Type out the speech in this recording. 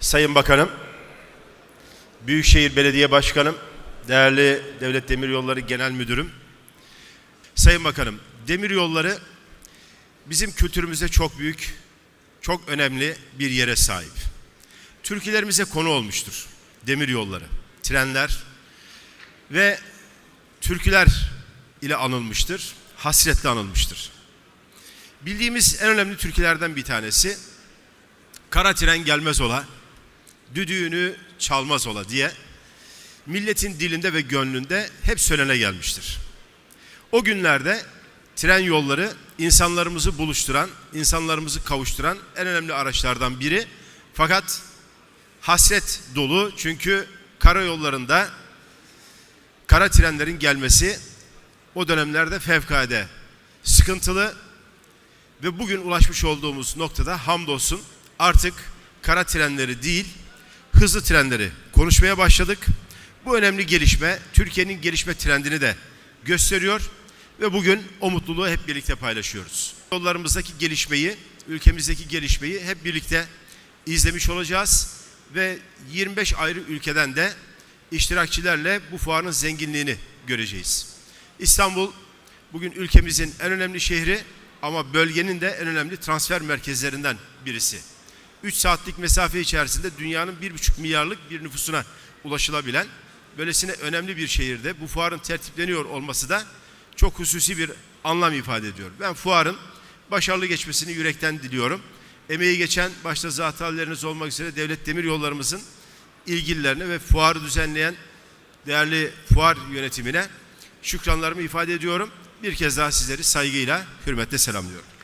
Sayın Bakanım, Büyükşehir Belediye Başkanım, değerli Devlet Demiryolları Genel Müdürüm, Sayın Bakanım, demiryolları bizim kültürümüzde çok büyük, çok önemli bir yere sahip. Türkülerimize konu olmuştur demiryolları, trenler ve türküler ile anılmıştır, hasretle anılmıştır. Bildiğimiz en önemli türkülerden bir tanesi Kara tren gelmez ola, düdüğünü çalmaz ola diye milletin dilinde ve gönlünde hep söylene gelmiştir. O günlerde tren yolları insanlarımızı buluşturan, insanlarımızı kavuşturan en önemli araçlardan biri. Fakat hasret dolu çünkü karayollarında kara trenlerin gelmesi o dönemlerde fevkalade sıkıntılı ve bugün ulaşmış olduğumuz noktada hamdolsun artık kara trenleri değil hızlı trenleri konuşmaya başladık. Bu önemli gelişme Türkiye'nin gelişme trendini de gösteriyor ve bugün o mutluluğu hep birlikte paylaşıyoruz. Yollarımızdaki gelişmeyi, ülkemizdeki gelişmeyi hep birlikte izlemiş olacağız ve 25 ayrı ülkeden de iştirakçilerle bu fuarın zenginliğini göreceğiz. İstanbul bugün ülkemizin en önemli şehri ama bölgenin de en önemli transfer merkezlerinden birisi. 3 saatlik mesafe içerisinde dünyanın 1,5 milyarlık bir nüfusuna ulaşılabilen böylesine önemli bir şehirde bu fuarın tertipleniyor olması da çok hususi bir anlam ifade ediyor. Ben fuarın başarılı geçmesini yürekten diliyorum. Emeği geçen başta zat olmak üzere devlet demir yollarımızın ilgililerine ve fuarı düzenleyen değerli fuar yönetimine şükranlarımı ifade ediyorum. Bir kez daha sizleri saygıyla, hürmetle selamlıyorum.